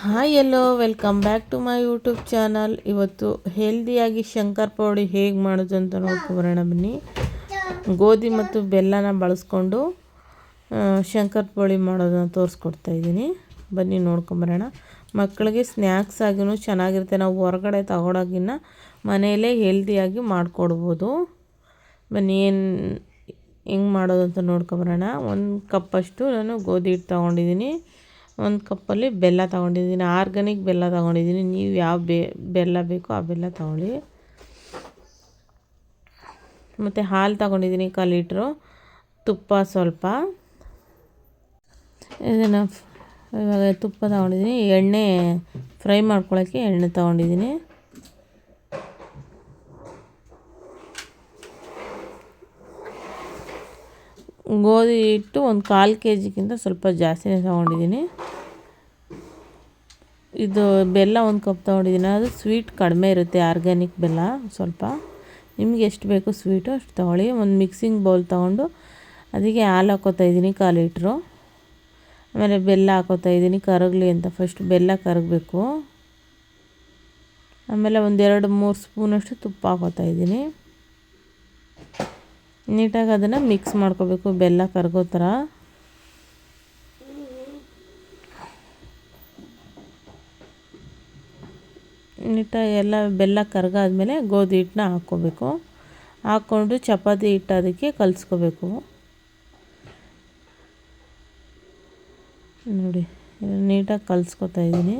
Hi hello welcome back to my YouTube channel ಇವತ್ತು ಹೆಲ್ದಿಯಾಗಿ ಶಂಕರ್ ಪೌಡಿ ಹೇಗೆ ಮಾಡೋದು ಅಂತ ನೋಡ್ಕೊಬರೋಣ ಬನ್ನಿ. ಗೋಧಿ ಮತ್ತು ಬೆಲ್ಲನ ಬಳಸ್ಕೊಂಡು ಶಂಕರ್ ಪೌಡಿ ಮಾಡೋದನ್ನ ತೋರಿಸ್ಕೊಡ್ತಾ ಇದ್ದೀನಿ. ಬನ್ನಿ ನೋಡ್ಕೊಂಬರೋಣ ಮಕ್ಕಳಿಗೆ ಸ್ನ್ಯಾಕ್ಸ್ ಆಗಿನೂ ಚೆನ್ನಾಗಿರುತ್ತೆ. ನಾವು ಹೊರಗಡೆ ತಗೊಳೋಗಿನ್ನ ಮನೆಯಲ್ಲೇ ಹೆಲ್ದಿಯಾಗಿ ಮಾಡಿಕೊಡ್ಬೋದು. ಬನ್ನಿ, ಏನು, ಹೆಂಗೆ ಮಾಡೋದು ಅಂತ ನೋಡ್ಕೊಂಬರೋಣ ಒಂದು ಕಪ್ಪಷ್ಟು ನಾನು ಗೋಧಿ ಹಿಟ್ಟು ತೊಗೊಂಡಿದ್ದೀನಿ. ಒಂದು ಕಪ್ಪಲ್ಲಿ ಬೆಲ್ಲ ತೊಗೊಂಡಿದ್ದೀನಿ. ಆರ್ಗಾನಿಕ್ ಬೆಲ್ಲ ತೊಗೊಂಡಿದ್ದೀನಿ. ನೀವು ಯಾವ ಬೆಲ್ಲ ಬೇಕೋ ಆ ಬೆಲ್ಲ ತೊಗೊಳ್ಳಿ. ಮತ್ತು ಹಾಲು ತೊಗೊಂಡಿದ್ದೀನಿ ಕಾಲು ಲೀಟ್ರು. ತುಪ್ಪ ಸ್ವಲ್ಪ. ಇದನ್ನು ಇವಾಗ ತುಪ್ಪ ತೊಗೊಂಡಿದ್ದೀನಿ. ಎಣ್ಣೆ ಫ್ರೈ ಮಾಡ್ಕೊಳ್ಳೋಕ್ಕೆ ಎಣ್ಣೆ ತೊಗೊಂಡಿದ್ದೀನಿ. ಗೋಧಿ ಹಿಟ್ಟು ಒಂದು ಕಾಲು ಕೆ ಜಿಗಿಂತ ಸ್ವಲ್ಪ ಜಾಸ್ತಿನೇ ತೊಗೊಂಡಿದ್ದೀನಿ. ಇದು ಬೆಲ್ಲ ಒಂದು ಕಪ್ ತೊಗೊಂಡಿದ್ದೀನಿ ಅದು ಸ್ವೀಟ್ ಕಡಿಮೆ ಇರುತ್ತೆ ಆರ್ಗ್ಯಾನಿಕ್ ಬೆಲ್ಲ ಸ್ವಲ್ಪ. ನಿಮ್ಗೆ ಎಷ್ಟು ಬೇಕು ಸ್ವೀಟು ಅಷ್ಟು ತೊಗೊಳ್ಳಿ. ಒಂದು ಮಿಕ್ಸಿಂಗ್ ಬೌಲ್ ತೊಗೊಂಡು ಅದಕ್ಕೆ ಹಾಲು ಹಾಕೋತಾ ಇದ್ದೀನಿ ಕಾಲು ಲೀಟ್ರು. ಆಮೇಲೆ ಬೆಲ್ಲ ಹಾಕೋತಾ ಇದ್ದೀನಿ, ಕರಗಲಿ ಅಂತ ಫಸ್ಟ್ ಬೆಲ್ಲ ಕರಗಬೇಕು. ಆಮೇಲೆ ಒಂದೆರಡು ಮೂರು ಸ್ಪೂನಷ್ಟು ತುಪ್ಪ ಹಾಕೋತಾ ಇದ್ದೀನಿ. ನೀಟಾಗಿ ಅದನ್ನು ಮಿಕ್ಸ್ ಮಾಡ್ಕೋಬೇಕು, ಬೆಲ್ಲ ಕರಗೋ ಥರ. ನೀಟಾಗಿ ಎಲ್ಲ ಬೆಲ್ಲ ಕರಗಾದ್ಮೇಲೆ ಗೋಧಿ ಹಿಟ್ಟನ್ನ ಹಾಕ್ಕೋಬೇಕು. ಹಾಕ್ಕೊಂಡು ಚಪಾತಿ ಹಿಟ್ಟು ಅದಕ್ಕೆ ಕಲಿಸ್ಕೋಬೇಕು. ನೋಡಿ ನೀಟಾಗಿ ಕಲಿಸ್ಕೊತಾ ಇದ್ದೀನಿ.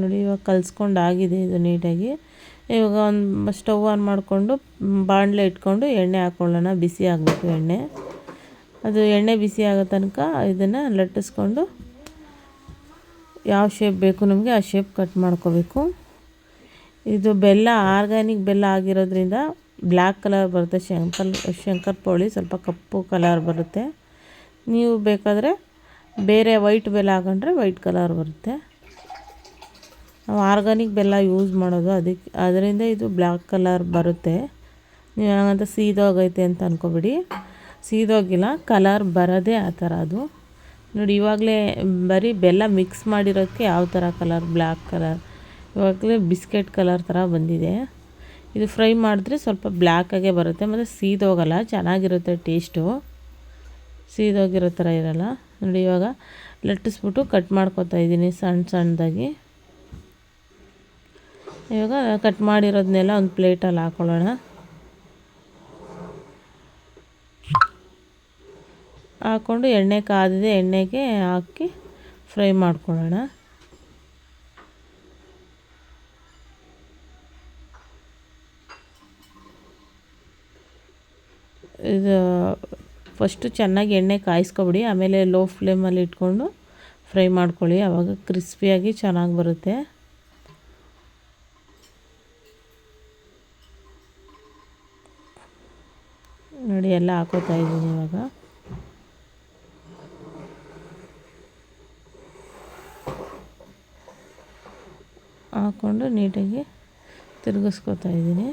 ನೋಡಿ, ಇವಾಗ ಕಲಿಸ್ಕೊಂಡು ಆಗಿದೆ ಇದು ನೀಟಾಗಿ. ಇವಾಗ ಒಂದು ಸ್ಟವ್ ಆನ್ ಮಾಡಿಕೊಂಡು ಬಾಣಲೆ ಇಟ್ಕೊಂಡು ಎಣ್ಣೆ ಹಾಕ್ಕೊಳ್ಳೋಣ ಬಿಸಿ ಆಗಬೇಕು ಎಣ್ಣೆ. ಅದು ಎಣ್ಣೆ ಬಿಸಿ ಆಗೋ ತನಕ ಇದನ್ನು ಲಟ್ಟಿಸ್ಕೊಂಡು ಯಾವ ಶೇಪ್ ಬೇಕು ನಮಗೆ ಆ ಶೇಪ್ ಕಟ್ ಮಾಡ್ಕೋಬೇಕು. ಇದು ಬೆಲ್ಲ ಆರ್ಗ್ಯಾನಿಕ್ ಬೆಲ್ಲ ಆಗಿರೋದ್ರಿಂದ ಬ್ಲ್ಯಾಕ್ ಕಲರ್ ಬರುತ್ತೆ ಶಂಕರ್ ಶಂಕರ್ ಪೋಳಿ, ಸ್ವಲ್ಪ ಕಪ್ಪು ಕಲರ್ ಬರುತ್ತೆ. ನೀವು ಬೇಕಾದರೆ ಬೇರೆ ವೈಟ್ ಬೆಲ್ಲ ಹಾಕೊಂಡ್ರೆ ವೈಟ್ ಕಲರ್ ಬರುತ್ತೆ. ನಾವು ಆರ್ಗಾನಿಕ್ ಬೆಲ್ಲ ಯೂಸ್ ಮಾಡೋದು ಅದಕ್ಕೆ, ಅದರಿಂದ ಇದು ಬ್ಲ್ಯಾಕ್ ಕಲರ್ ಬರುತ್ತೆ. ನೀವು ಹಂಗಂತ ಸೀದೋಗೈತೆ ಅಂತ ಅಂದ್ಕೊಬಿಡಿ ಸೀದೋಗಿಲ್ಲ ಕಲರ್ ಬರೋದೇ ಆ ಥರ ಅದು. ನೋಡಿ, ಇವಾಗಲೇ ಬರೀ ಬೆಲ್ಲ ಮಿಕ್ಸ್ ಮಾಡಿರೋಕ್ಕೆ ಯಾವ ಥರ ಕಲರ್ ಬ್ಲ್ಯಾಕ್ ಕಲರ್ ಇವಾಗಲೇ ಬಿಸ್ಕೆಟ್ ಕಲರ್ ಥರ ಬಂದಿದೆ. ಇದು ಫ್ರೈ ಮಾಡಿದ್ರೆ ಸ್ವಲ್ಪ ಬ್ಲ್ಯಾಕಾಗೆ ಬರುತ್ತೆ. ಮತ್ತು ಸೀದೋಗಲ್ಲ ಚೆನ್ನಾಗಿರುತ್ತೆ ಟೇಸ್ಟು ಸೀದೋಗಿರೋ ಥರ ಇರಲ್ಲ. ನೋಡಿ, ಇವಾಗ ಲಟ್ಟಿಸ್ಬಿಟ್ಟು ಕಟ್ ಮಾಡ್ಕೊತಾ ಇದ್ದೀನಿ ಸಣ್ಣ ಸಣ್ಣದಾಗಿ. ಇವಾಗ ಕಟ್ ಮಾಡಿರೋದನ್ನೆಲ್ಲ ಒಂದು ಪ್ಲೇಟಲ್ಲಿ ಹಾಕೊಳ್ಳೋಣ. ಹಾಕ್ಕೊಂಡು ಎಣ್ಣೆ ಕಾದಿದೆ, ಎಣ್ಣೆಗೆ ಹಾಕಿ ಫ್ರೈ ಮಾಡ್ಕೊಳ್ಳೋಣ. ಇದು ಫಸ್ಟು ಚೆನ್ನಾಗಿ ಎಣ್ಣೆ ಕಾಯಿಸ್ಕೊಬಿಡಿ, ಆಮೇಲೆ ಲೋ ಫ್ಲೇಮಲ್ಲಿ ಇಟ್ಕೊಂಡು ಫ್ರೈ ಮಾಡ್ಕೊಳ್ಳಿ ಆವಾಗ ಕ್ರಿಸ್ಪಿಯಾಗಿ ಚೆನ್ನಾಗಿ ಬರುತ್ತೆ. ನೋಡಿ, ಎಲ್ಲ ಹಾಕೋತಾ ಇದ್ದೀನಿ ಇವಾಗ. ಹಾಕ್ಕೊಂಡು ನೀಟಾಗಿ ತಿರುಗಿಸ್ಕೊತಾ ಇದ್ದೀನಿ.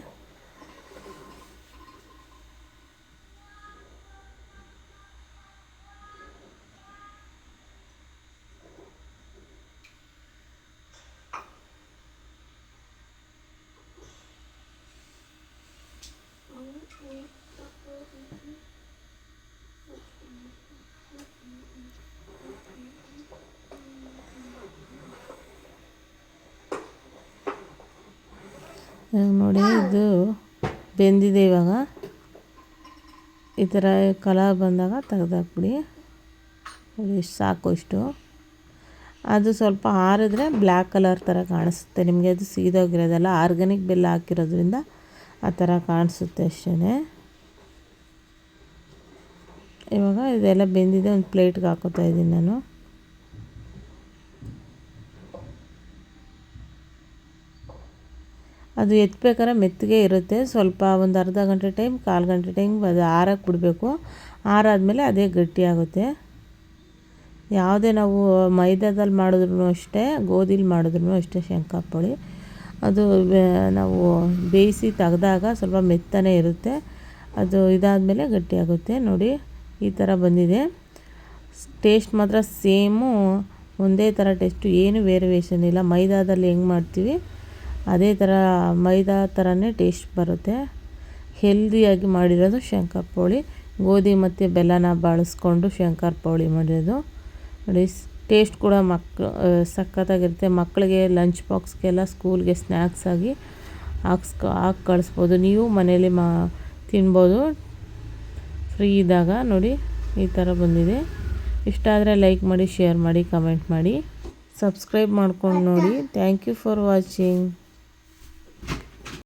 ನೋಡಿ, ಇದು ಬೆಂದಿದೆ ಇವಾಗ. ಈ ಥರ ಕಲರ್ ಬಂದಾಗ ತೆಗೆದಾಕ್ಬಿಡಿ. ಇಷ್ಟು ಸಾಕು ಇಷ್ಟು. ಅದು ಸ್ವಲ್ಪ ಆರಿದ್ರೆ ಬ್ಲ್ಯಾಕ್ ಕಲರ್ ಥರ ಕಾಣಿಸುತ್ತೆ. ನಿಮಗೆ ಅದು ಸೀದೋಗಿರೋದಲ್ಲ ಆರ್ಗ್ಯಾನಿಕ್ ಬೆಲ್ಲ ಹಾಕಿರೋದ್ರಿಂದ ಆ ಥರ ಕಾಣಿಸುತ್ತೆ ಅಷ್ಟೇ ಇವಾಗ ಇದೆಲ್ಲ ಬೆಂದಿದೆ, ಒಂದು ಪ್ಲೇಟ್ಗೆ ಹಾಕೋತಾ ಇದ್ದೀನಿ ನಾನು. ಅದು ಎತ್ಬೇಕಾದ್ರೆ ಮೆತ್ತಗೆ ಇರುತ್ತೆ. ಸ್ವಲ್ಪ ಒಂದು ಅರ್ಧ ಗಂಟೆ ಟೈಮ್, ಕಾಲು ಗಂಟೆ ಟೈಮ್ ಅದು ಆರಕ್ಕೆ ಬಿಡಬೇಕು ಆರಾದಮೇಲೆ ಅದೇ ಗಟ್ಟಿಯಾಗುತ್ತೆ ಯಾವುದೇ ನಾವು ಮೈದಾದಲ್ಲಿ ಮಾಡಿದ್ರು ಅಷ್ಟೇ, ಗೋಧಿಲಿ ಮಾಡಿದ್ರು ಅಷ್ಟೇ ಶಂಕರಪೊಳಿ ಅದು ನಾವು ಬೇಯಿಸಿ ತೆಗೆದಾಗ ಸ್ವಲ್ಪ ಮೆತ್ತನೇ ಇರುತ್ತೆ. ಅದು ಇದಾದಮೇಲೆ ಗಟ್ಟಿಯಾಗುತ್ತೆ ನೋಡಿ, ಈ ಥರ ಬಂದಿದೆ. ಟೇಸ್ಟ್ ಮಾತ್ರ ಸೇಮು. ಒಂದೇ ಥರ ಟೇಸ್ಟು. ಏನು ವೇರಿಯೇಷನ್ ಇಲ್ಲ. ಮೈದಾದಲ್ಲಿ ಹೆಂಗೆ ಮಾಡ್ತೀವಿ? ಅದೇ ಥರ ಮೈದಾ ಥರನೇ ಟೇಸ್ಟ್ ಬರುತ್ತೆ. ಹೆಲ್ದಿಯಾಗಿ ಮಾಡಿರೋದು ಶಂಕರ್ ಪೋಳಿ. ಗೋಧಿ ಮತ್ತು ಬೆಲ್ಲನ ಬಳಸ್ಕೊಂಡು ಶಂಕರ್ ಪೋಳಿ ಮಾಡಿರೋದು. ನೋಡಿ, ಟೇಸ್ಟ್ ಕೂಡ ಮಕ್ ಸಖತ್ತಾಗಿರುತ್ತೆ. ಮಕ್ಕಳಿಗೆ ಲಂಚ್ ಬಾಕ್ಸ್ಗೆಲ್ಲ ಸ್ಕೂಲ್ಗೆ ಸ್ನ್ಯಾಕ್ಸ್ ಆಗಿ ಹಾಕ್ಸ್ಕೊ, ಹಾಕಿ ಕಳಿಸ್ಬೋದು. ನೀವು ಮನೇಲಿ ಮಾ, ತಿನ್ಬೋದು. ಫ್ರೀ ಇದ್ದಾಗ ನೋಡಿ, ಈ ಥರ ಬಂದಿದೆ. ಇಷ್ಟ ಆದರೆ ಲೈಕ್ ಮಾಡಿ, ಶೇರ್ ಮಾಡಿ, ಕಮೆಂಟ್ ಮಾಡಿ. ಸಬ್ಸ್ಕ್ರೈಬ್ ಮಾಡ್ಕೊಂಡು ನೋಡಿ. Thank you for watching.